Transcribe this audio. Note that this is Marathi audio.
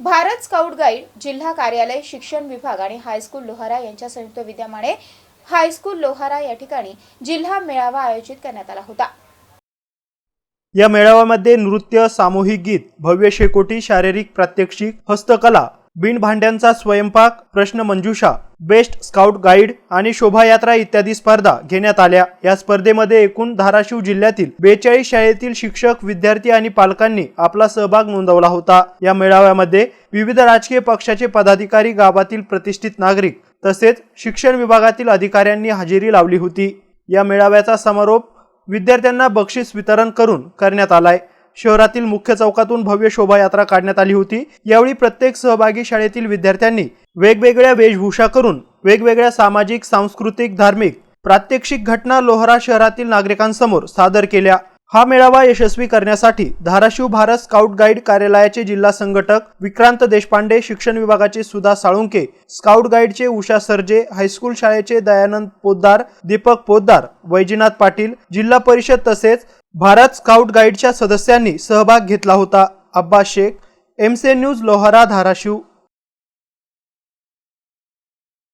भारत स्काउट गाईड जिल्हा कार्यालय शिक्षण विभाग आणि हायस्कूल लोहारा यांच्या संयुक्त विद्यमाने हायस्कूल लोहारा या ठिकाणी जिल्हा मेळावा आयोजित करण्यात आला होता. या मेळाव्यामध्ये नृत्य सामूहिक गीत भव्य शेकोटी शारीरिक प्रात्यक्षिक हस्तकला बिन भांड्यांचा स्वयंपाक प्रश्नमंजुषा बेस्ट स्काउट गाईड आणि शोभायात्रा इत्यादी स्पर्धा घेण्यात आल्या. या स्पर्धेमध्ये एकूण धाराशिव जिल्ह्यातील बेचाळीस शाळेतील शिक्षक विद्यार्थी आणि पालकांनी आपला सहभाग नोंदवला होता. या मेळाव्यामध्ये विविध राजकीय पक्षाचे पदाधिकारी गावातील प्रतिष्ठित नागरिक तसेच शिक्षण विभागातील अधिकाऱ्यांनी हजेरी लावली होती. या मेळाव्याचा समारोप विद्यार्थ्यांना बक्षीस वितरण करून करण्यात आलाय. शहरातील मुख्य चौकातून भव्य शोभायात्रा काढण्यात आली होती. यावेळी प्रत्येक सहभागी शाळेतील विद्यार्थ्यांनी वेगवेगळ्या वेशभूषा करून वेगवेगळ्या सामाजिक सांस्कृतिक धार्मिक प्रात्यक्षिक घटना लोहरा शहरातील नागरिकांसमोर सादर केल्या. हा मेळावा यशस्वी करण्यासाठी धाराशिव भारत स्काउट गाईड कार्यालयाचे जिल्हा संघटक विक्रांत देशपांडे शिक्षण विभागाचे सुधा साळुंके स्काउट गाईडचे उषा सर्जे हायस्कूल शाळेचे दयानंद पोद्दार दीपक पोद्दार वैजनाथ पाटील जिल्हा परिषद तसेच भारत स्काउट गाईडच्या सदस्यांनी सहभाग घेतला होता. अब्बास शेख एमसे न्यूज लोहारा धाराशिव.